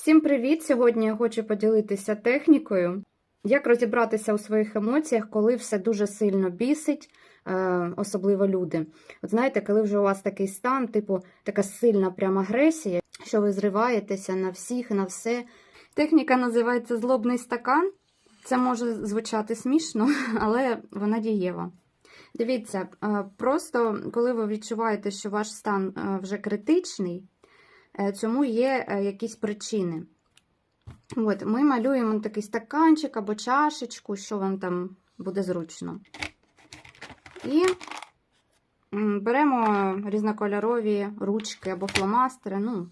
Всім привіт! Сьогодні я хочу поділитися технікою, як розібратися у своїх емоціях, коли все дуже сильно бісить, е, особливо люди. От знаєте, коли вже у вас такий стан, типу така сильна прям агресія, що ви зриваєтеся на всіх, на все. Техніка називається злобний стакан. Це може звучати смішно, але вона дієва. Дивіться, е, просто коли ви відчуваєте, що ваш стан е, вже критичний, цьому є е, якісь причини. От, Ми малюємо такий стаканчик або чашечку, що вам там буде зручно. І беремо різнокольорові ручки або фломастери, ну,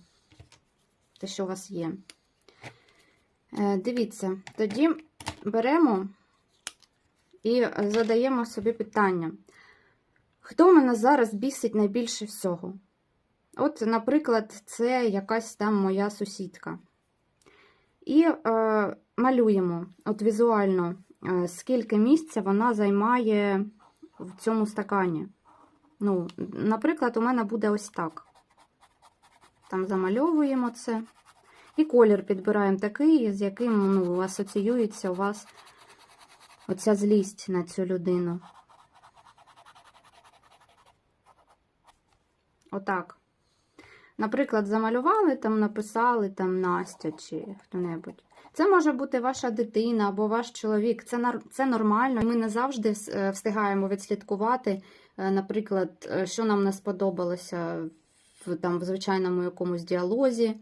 те, що у вас є. Е, Дивіться, тоді беремо і задаємо собі питання. Хто мене зараз бісить найбільше всього? От, наприклад, це якась там моя сусідка. І е, малюємо от візуально, е, скільки місця вона займає в цьому стакані. Ну, Наприклад, у мене буде ось так. Там замальовуємо це. І колір підбираємо такий, з яким ну, асоціюється у вас оця злість на цю людину. Отак. Наприклад, замалювали, там написали там Настя чи хто-небудь. Це може бути ваша дитина або ваш чоловік. Це це нормально. Ми не завжди е, встигаємо відслідкувати, е, наприклад, е, що нам не сподобалося в, там, в звичайному якомусь діалозі,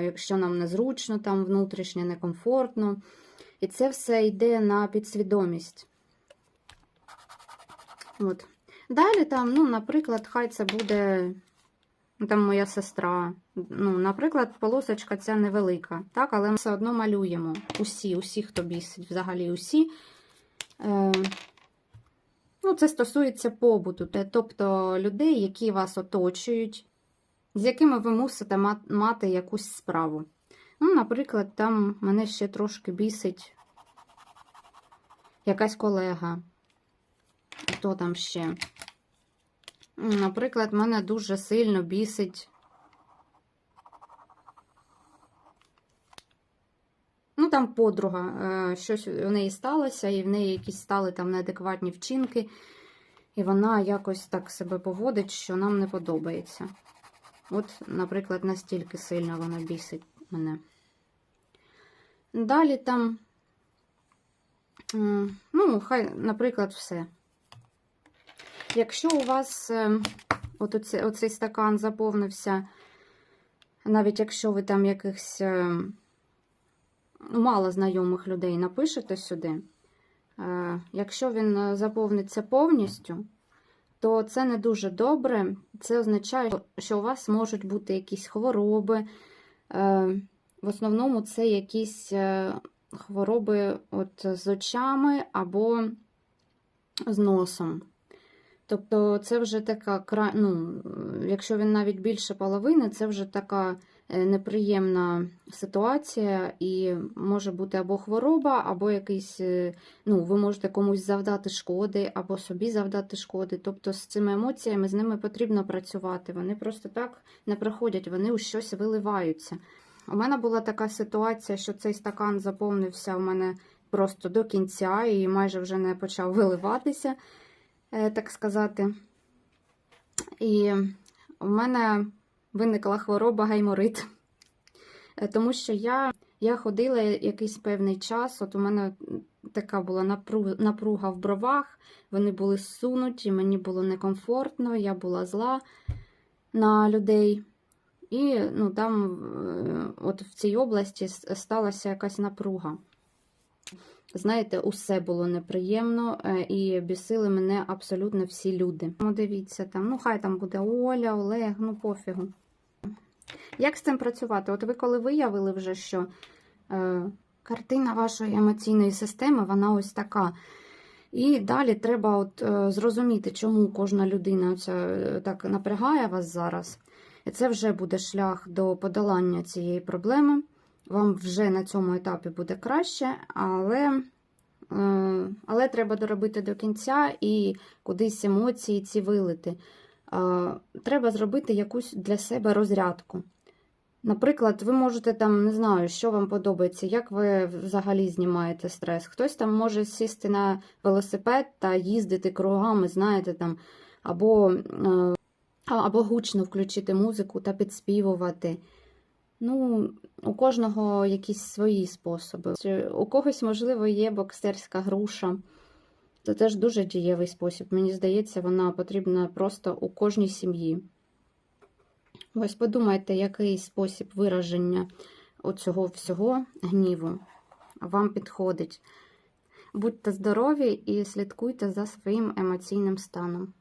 якщо нам незручно, там внутрішньо, некомфортно. І це все йде на підсвідомість. От. Далі там, ну, наприклад, хай це буде там моя сестра. Ну, Наприклад, полосочка ця невелика, так, але ми все одно малюємо. Усі, усі, хто бісить, взагалі усі. Е, ну, Це стосується побуту, тобто людей, які вас оточують, з якими ви мусите мати якусь справу. Ну, Наприклад, там мене ще трошки бісить якась колега. Хто там ще? Наприклад, мене дуже сильно бісить. Ну, там подруга, е, щось у неї сталося, і в неї якісь стали там неадекватні вчинки, і вона якось так себе поводить, що нам не подобається. От, наприклад, настільки сильно вона бісить мене. Далі там, ну, хай, наприклад, все. Якщо у вас е, от оце, оцей стакан заповнився, навіть якщо ви там якихось е, ну, мало знайомих людей напишете сюди, е, якщо він е, заповниться повністю, то це не дуже добре. Це означає, що у вас можуть бути якісь хвороби. Е, В основному це якісь хвороби от з очами або з носом. Тобто, це вже така, ну, якщо він навіть більше половини, це вже така е, неприємна ситуація, і може бути або хвороба, або якийсь, е, ну, ви можете комусь завдати шкоди, або собі завдати шкоди. Тобто з цими емоціями з ними потрібно працювати. Вони просто так не приходять, вони у щось виливаються. У мене була така ситуація, що цей стакан заповнився у мене просто до кінця і майже вже не почав виливатися так сказати. І в мене виникла хвороба гайморит. Е, Тому що я, я ходила якийсь певний час, от у мене така була напруга, в бровах, вони були зсунуті, мені було некомфортно, я була зла на людей. І ну, там, е, от в цій області сталася якась напруга. Знаєте, усе було неприємно е, і бісили мене абсолютно всі люди. Ну, дивіться, там, ну хай там буде Оля, Олег, ну пофігу. Як з цим працювати? От ви коли виявили вже, що е, картина вашої емоційної системи, вона ось така. І далі треба от, е, зрозуміти, чому кожна людина оця, е, так напрягає вас зараз. І це вже буде шлях до подолання цієї проблеми. Вам вже на цьому етапі буде краще, але, е, але треба доробити до кінця і кудись емоції ці вилити. Е, Треба зробити якусь для себе розрядку. Наприклад, ви можете там, не знаю, що вам подобається, як ви взагалі знімаєте стрес. Хтось там може сісти на велосипед та їздити кругами, знаєте, там, або, е, або гучно включити музику та підспівувати. Ну, у кожного якісь свої способи. У когось, можливо, є боксерська груша. Це теж дуже дієвий спосіб. Мені здається, вона потрібна просто у кожній сім'ї. Ось подумайте, який спосіб вираження оцього всього гніву вам підходить. Будьте здорові і слідкуйте за своїм емоційним станом.